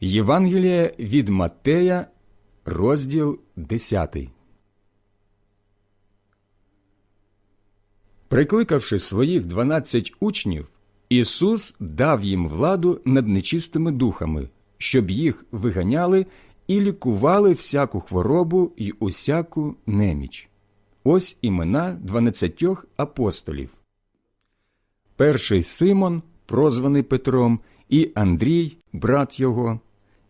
Євангеліє від Маттея, розділ 10. Прикликавши своїх дванадцять учнів, Ісус дав їм владу над нечистими духами, щоб їх виганяли і лікували всяку хворобу і усяку неміч. Ось імена дванадцятьох апостолів. Перший Симон, прозваний Петром, і Андрій, брат його,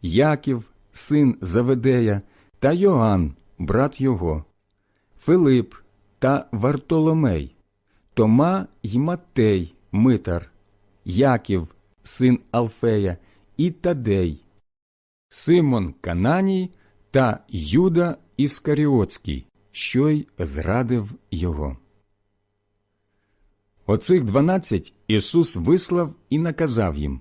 Яків, син Заведея, та Йоанн, брат його, Филип та Вартоломей, Тома й Матей, Митар, Яків, син Алфея, і Тадей, Симон Кананій та Юда Іскаріотський, що й зрадив його. Оцих дванадцять Ісус вислав і наказав їм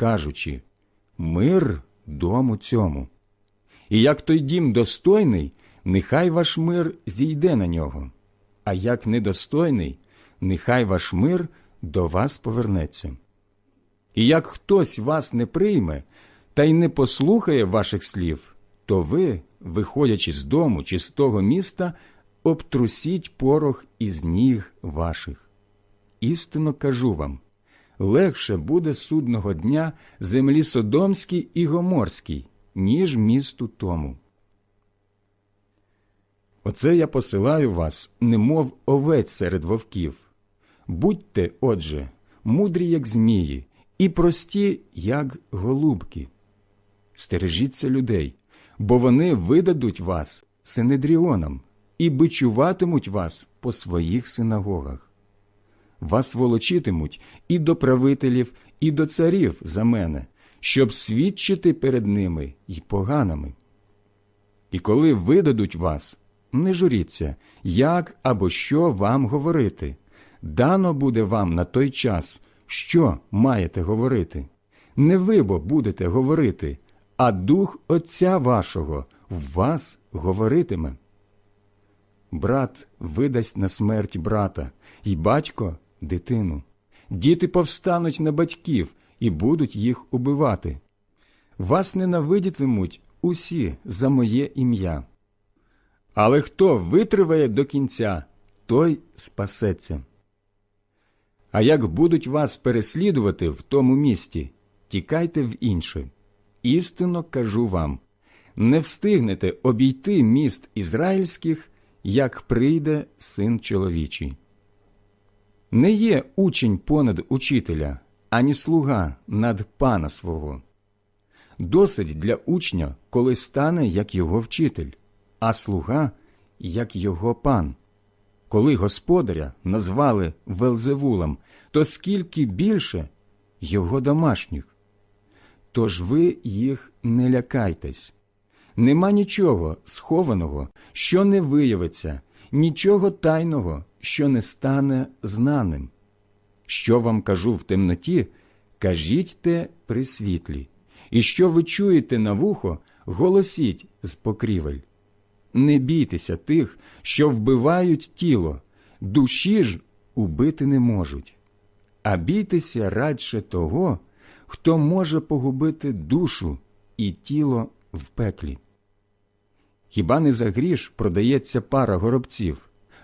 кажучи Мир дому цьому. І як той дім достойний, нехай ваш мир зійде на нього, а як недостойний, нехай ваш мир до вас повернеться. І як хтось вас не прийме та й не послухає ваших слів, то ви, виходячи з дому чи з того міста, обтрусіть порох із ніг ваших. Істинно кажу вам легше буде судного дня землі Содомській і Гоморській, ніж місту тому. Оце я посилаю вас, немов овець серед вовків. Будьте, отже, мудрі, як змії, і прості, як голубки. Стережіться людей, бо вони видадуть вас синедріонам і бичуватимуть вас по своїх синагогах. Вас волочитимуть і до правителів, і до царів за мене, щоб свідчити перед ними й поганими. І коли видадуть вас, не журіться, як або що вам говорити. Дано буде вам на той час, що маєте говорити. Не ви бо будете говорити, а дух Отця вашого в вас говоритиме. Брат видасть на смерть брата, і батько дитину. Діти повстануть на батьків і будуть їх убивати. Вас ненавидітимуть усі за моє ім'я. Але хто витриває до кінця, той спасеться. А як будуть вас переслідувати в тому місті, тікайте в інше. Істинно кажу вам не встигнете обійти міст ізраїльських, як прийде син чоловічий. Не є учень понад учителя, ані слуга над пана свого. Досить для учня, коли стане як його вчитель, а слуга як його пан. Коли господаря назвали Велзевулом, то скільки більше його домашніх. Тож ви їх не лякайтесь. Нема нічого схованого, що не виявиться, нічого тайного, що не стане знаним. Що вам кажу в темноті, кажіть те при світлі, і що ви чуєте на вухо, голосіть з покрівель. Не бійтеся тих, що вбивають тіло, душі ж убити не можуть, а бійтеся радше того, хто може погубити душу і тіло в пеклі. Хіба не за гріш продається пара горобців,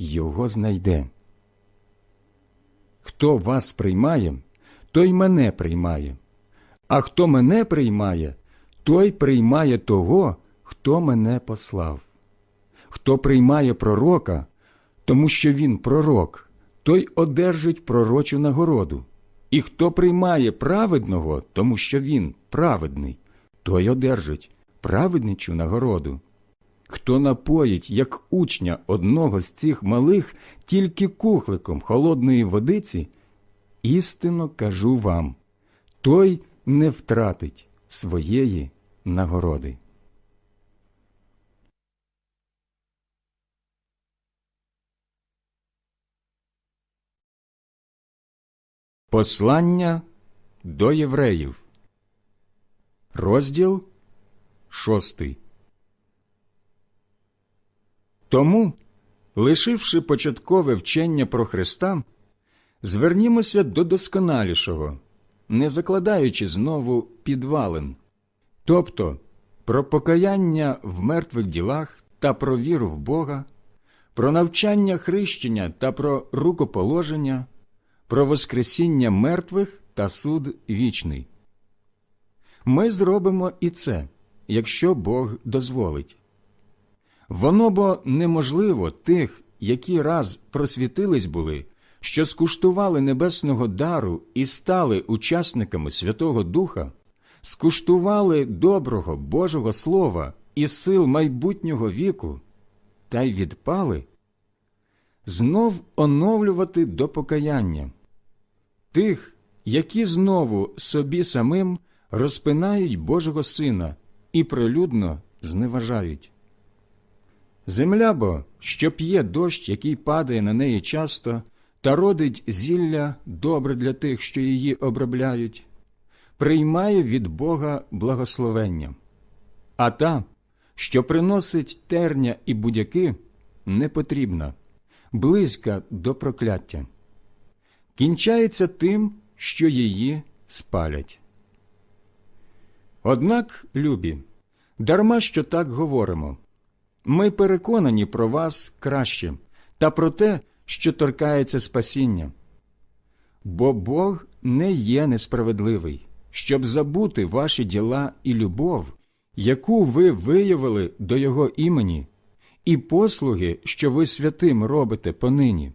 його знайде. Хто вас приймає, той мене приймає, а хто мене приймає, той приймає того, хто мене послав. Хто приймає пророка, тому що він пророк, той одержить пророчу нагороду. І хто приймає праведного, тому що він праведний, той одержить праведничу нагороду. Хто напоїть, як учня одного з цих малих, тільки кухликом холодної водиці, істинно кажу вам, той не втратить своєї нагороди. Послання до євреїв, розділ шостий. Тому, лишивши початкове вчення про Христа, звернімося до досконалішого, не закладаючи знову підвалин, тобто про покаяння в мертвих ділах та про віру в Бога, про навчання хрещення та про рукоположення, про Воскресіння мертвих та суд вічний. Ми зробимо і це, якщо Бог дозволить. Воно бо неможливо тих, які раз просвітились були, що скуштували небесного дару і стали учасниками Святого Духа, скуштували доброго Божого Слова і сил майбутнього віку, та й відпали, знов оновлювати до покаяння тих, які знову собі самим розпинають Божого Сина і прилюдно зневажають. Земля бо, що п'є дощ, який падає на неї часто, та родить зілля добре для тих, що її обробляють, приймає від Бога благословення, а та, що приносить терня і будяки, не потрібна, близька до прокляття, кінчається тим, що її спалять. Однак, любі, дарма що так говоримо. Ми переконані про вас краще та про те, що торкається спасіння. Бо Бог не є несправедливий, щоб забути ваші діла і любов, яку ви виявили до Його імені, і послуги, що ви святим робите понині.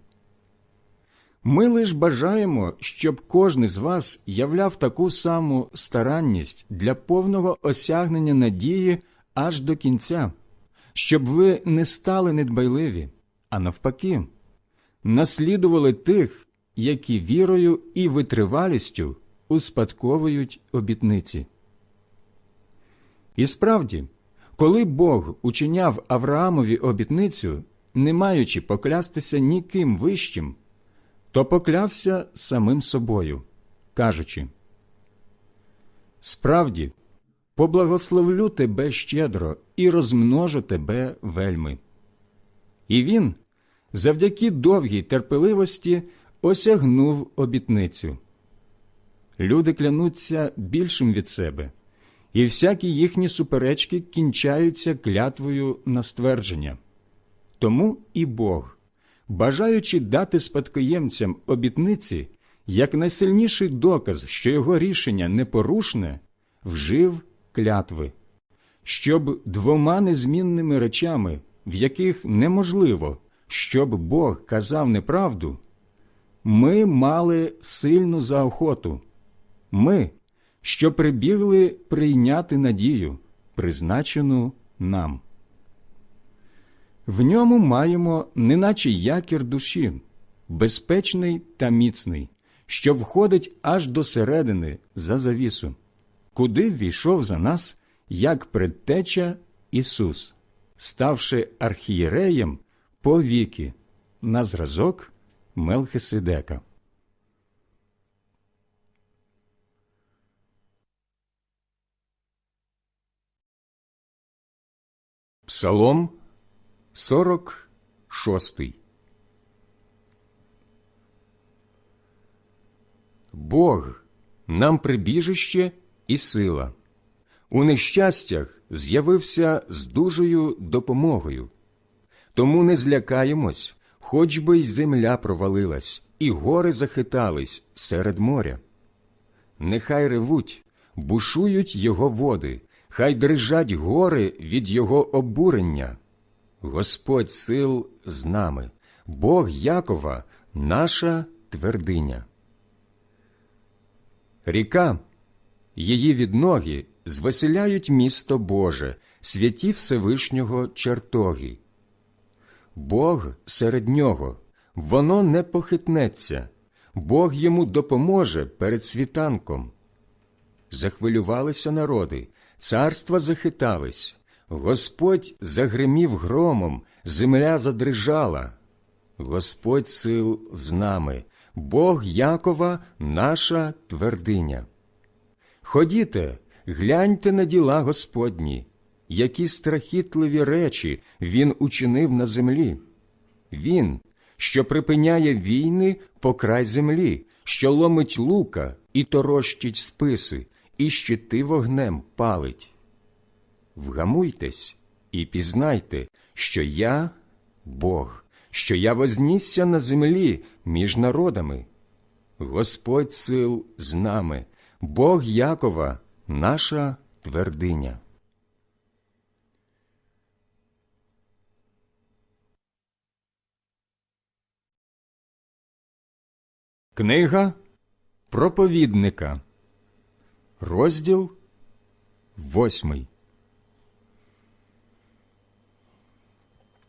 Ми лиш бажаємо, щоб кожен з вас являв таку саму старанність для повного осягнення надії аж до кінця щоб ви не стали недбайливі, а навпаки, наслідували тих, які вірою і витривалістю успадковують обітниці. І справді, коли Бог учиняв Авраамові обітницю, не маючи поклястися ніким вищим, то поклявся самим собою, кажучи Справді, поблагословлю тебе щедро і розмножу тебе вельми. І він, завдяки довгій терпеливості, осягнув обітницю. Люди клянуться більшим від себе, і всякі їхні суперечки кінчаються клятвою на ствердження. Тому і Бог, бажаючи дати спадкоємцям обітниці, як найсильніший доказ, що його рішення непорушне, вжив клятви, щоб двома незмінними речами, в яких неможливо, щоб Бог казав неправду, ми мали сильну заохоту. Ми, що прибігли прийняти надію, призначену нам. В ньому маємо неначе якір душі, безпечний та міцний, що входить аж до середини за завісу, куди ввійшов за нас як предтеча Ісус, ставши архієреєм по віки на зразок Мелхиседека. Псалом 46 Бог нам прибіжище і сила. У нещастях з'явився з дужою допомогою. Тому не злякаємось, хоч би й земля провалилась, і гори захитались серед моря. Нехай ревуть, бушують його води, хай дрижать гори від його обурення. Господь сил з нами, Бог Якова, наша твердиня. Ріка, її відноги звеселяють місто Боже, святі Всевишнього чертоги. Бог серед нього, воно не похитнеться, Бог йому допоможе перед світанком. Захвилювалися народи, царства захитались, Господь загримів громом, земля задрижала. Господь сил з нами, Бог Якова, наша твердиня. Ходіте, гляньте на діла Господні, які страхітливі речі Він учинив на землі. Він, що припиняє війни по край землі, що ломить лука і торощить списи, і щити вогнем палить. Вгамуйтесь і пізнайте, що я Бог, що я вознісся на землі між народами. Господь сил з нами, Бог Якова, наша твердиня. Книга проповідника, розділ восьмий.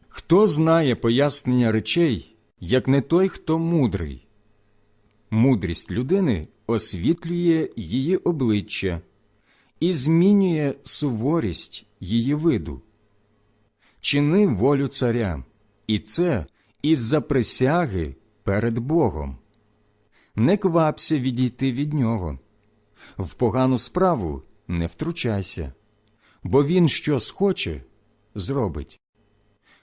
Хто знає пояснення речей, як не той, хто мудрий? Мудрість людини освітлює її обличчя і змінює суворість її виду. Чини волю царя, і це із-за присяги перед Богом. Не квапся відійти від нього. В погану справу не втручайся, бо він що схоче, зробить.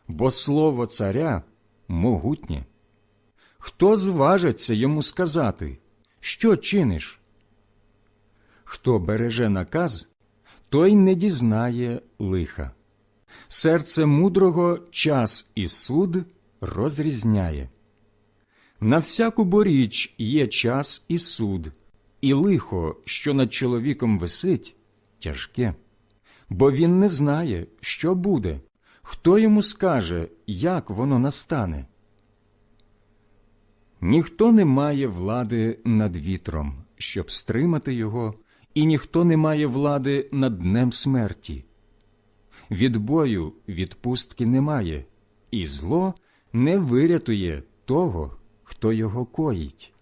Бо слово царя могутнє. Хто зважиться йому сказати, що чиниш? Хто береже наказ, той не дізнає лиха. Серце мудрого час і суд розрізняє. На всяку боріч є час і суд, і лихо, що над чоловіком висить, тяжке, бо він не знає, що буде, хто йому скаже, як воно настане. Ніхто не має влади над вітром, щоб стримати його, і ніхто не має влади над днем смерті. Від бою відпустки немає, і зло не вирятує того, хто його коїть.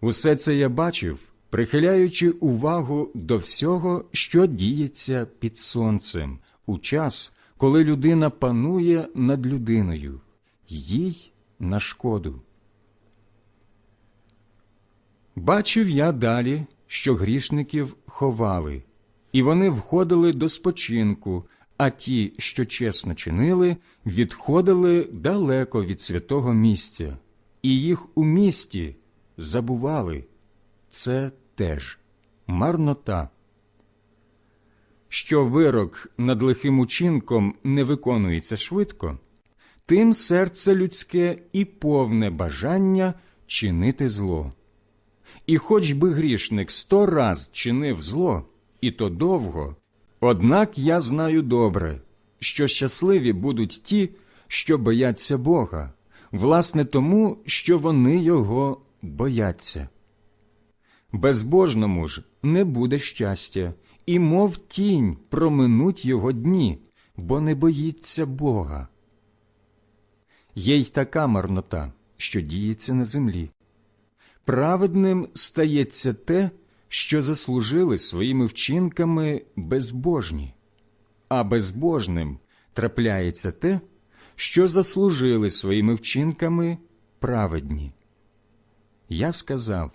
Усе це я бачив, прихиляючи увагу до всього, що діється під сонцем, у час, коли людина панує над людиною, їй на шкоду. Бачив я далі, що грішників ховали, і вони входили до спочинку, а ті, що чесно чинили, відходили далеко від святого місця, і їх у місті забували. Це теж марнота що вирок над лихим учинком не виконується швидко, тим серце людське і повне бажання чинити зло. І хоч би грішник сто раз чинив зло, і то довго, однак я знаю добре, що щасливі будуть ті, що бояться Бога, власне тому, що вони його бояться. Безбожному ж не буде щастя, і мов тінь проминуть його дні, бо не боїться Бога. Є й така марнота, що діється на землі. Праведним стається те, що заслужили своїми вчинками безбожні, а безбожним трапляється те, що заслужили своїми вчинками праведні. Я сказав,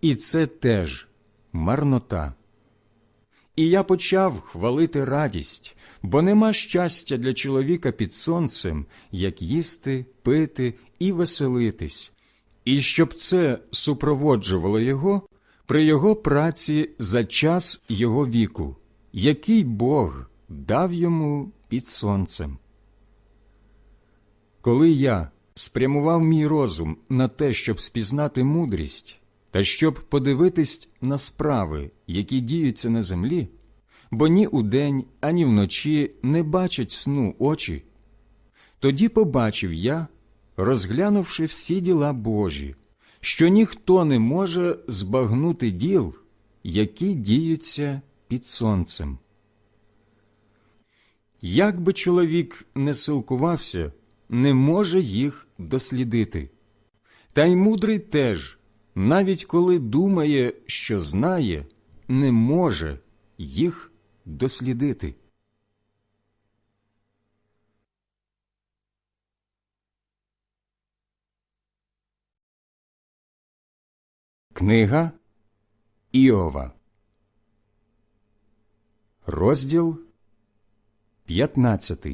і це теж марнота. І я почав хвалити радість, бо нема щастя для чоловіка під сонцем, як їсти, пити і веселитись, і щоб це супроводжувало його при його праці за час його віку, який Бог дав йому під сонцем. Коли я спрямував мій розум на те, щоб спізнати мудрість, та щоб подивитись на справи, які діються на землі, бо ні удень, ані вночі не бачать сну очі, тоді побачив я, розглянувши всі діла Божі, що ніхто не може збагнути діл, які діються під сонцем. Як би чоловік не силкувався, не може їх дослідити. Та й мудрий теж, навіть коли думає, що знає, не може їх дослідити. Книга Іова, розділ 15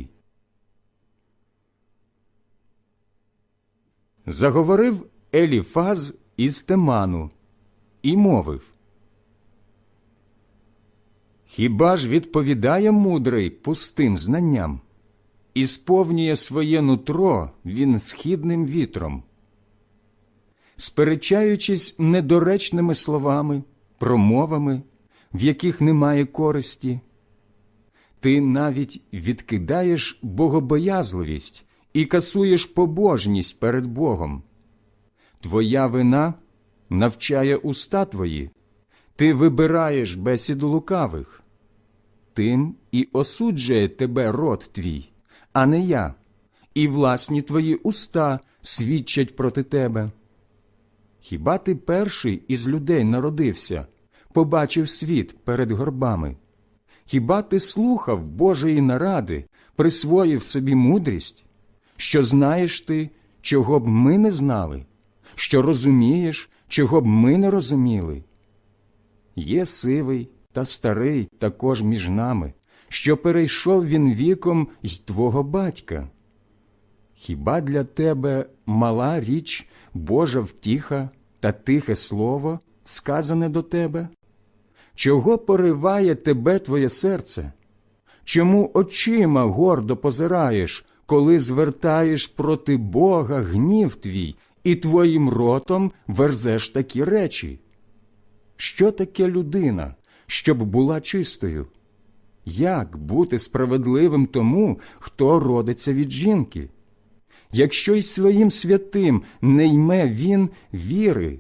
Заговорив Еліфаз із Теману і мовив Хіба ж відповідає мудрий пустим знанням, і сповнює своє нутро він східним вітром? сперечаючись недоречними словами, промовами, в яких немає користі, ти навіть відкидаєш богобоязливість і касуєш побожність перед Богом. Твоя вина навчає уста твої, ти вибираєш бесіду лукавих. Тим і осуджує тебе рот твій, а не я, і власні твої уста свідчать проти тебе. Хіба ти перший із людей народився, побачив світ перед горбами? Хіба ти слухав Божої наради, присвоїв собі мудрість, що знаєш ти, чого б ми не знали, що розумієш, чого б ми не розуміли? Є сивий та старий також між нами, що перейшов він віком й твого батька. Хіба для тебе мала річ Божа втіха та тихе слово, сказане до тебе? Чого пориває тебе твоє серце? Чому очима гордо позираєш, коли звертаєш проти Бога гнів твій і твоїм ротом верзеш такі речі? Що таке людина, щоб була чистою? Як бути справедливим тому, хто родиться від жінки? якщо й своїм святим не йме він віри,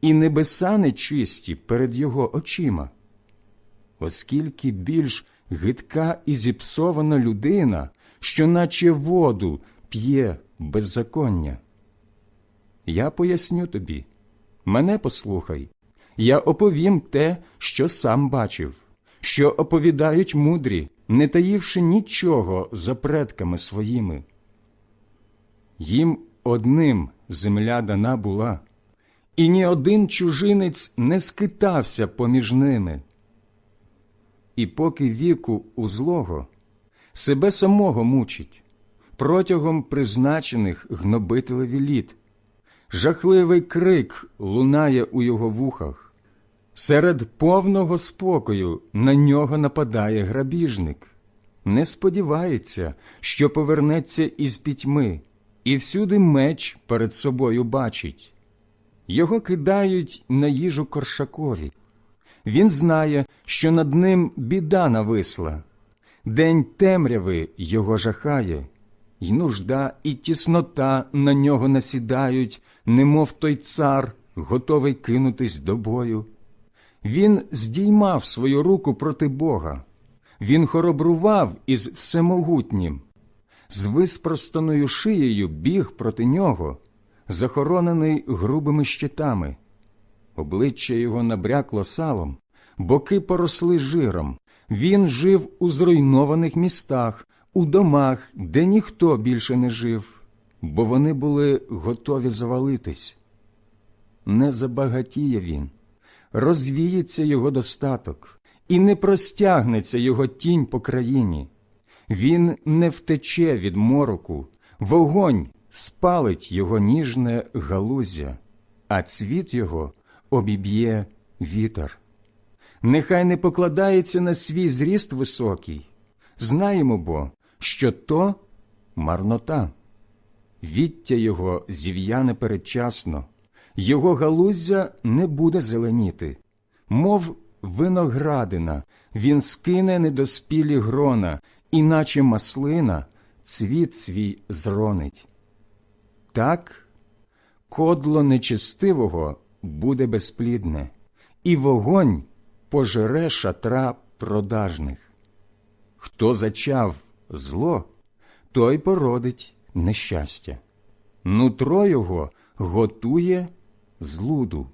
і небеса нечисті перед його очима, оскільки більш гидка і зіпсована людина, що наче воду п'є беззаконня. Я поясню тобі, мене послухай, я оповім те, що сам бачив, що оповідають мудрі, не таївши нічого за предками своїми. Їм одним земля дана була, і ні один чужинець не скитався поміж ними. І поки віку у злого себе самого мучить, протягом призначених гнобителеві літ, жахливий крик лунає у його вухах, Серед повного спокою на нього нападає грабіжник, не сподівається, що повернеться із пітьми, і всюди меч перед собою бачить. Його кидають на їжу коршакові. Він знає, що над ним біда нависла. День темряви його жахає, й нужда, і тіснота на нього насідають, немов той цар, готовий кинутись до бою. Він здіймав свою руку проти Бога, він хоробрував із всемогутнім, з виспростаною шиєю біг проти нього, захоронений грубими щитами. Обличчя його набрякло салом, боки поросли жиром. Він жив у зруйнованих містах, у домах, де ніхто більше не жив, бо вони були готові завалитись. Не забагатіє він, розвіється його достаток, і не простягнеться його тінь по країні. Він не втече від мороку, вогонь спалить його ніжне галузя, а цвіт його обіб'є вітер. Нехай не покладається на свій зріст високий. Знаємо бо, що то марнота. Віття його зів'яне передчасно, його галуздя не буде зеленіти, мов виноградина, він скине недоспілі грона, іначе маслина цвіт свій зронить. Так, кодло нечестивого буде безплідне, і вогонь пожере шатра продажних. Хто зачав зло, той породить нещастя. Нутро його готує злуду.